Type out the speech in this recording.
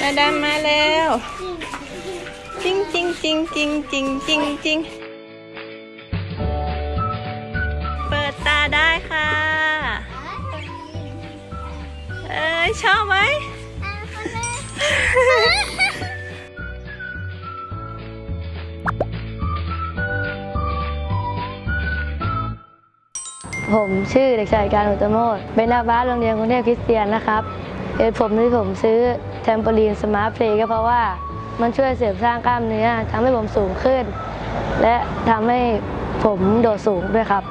นาดำมาแล้วจริงจริงจริงจริงจริงจริงจริงเปิดตาได้ค่ะ เอ้ยชอบไหมผมชื่อเด็กชายการอุตโมดเป็นนักบาสโรงเรียนกรุงเทพคริสเตียนนะครับเหตุผมที่ผมซื้อ แทมโปลีนสมาร์ทเพลย์ก็เพราะว่ามันช่วยเสริมสร้างกล้ามเนื้อทำให้ผมสูงขึ้น และทำให้ผมโดดสูงด้วยครับ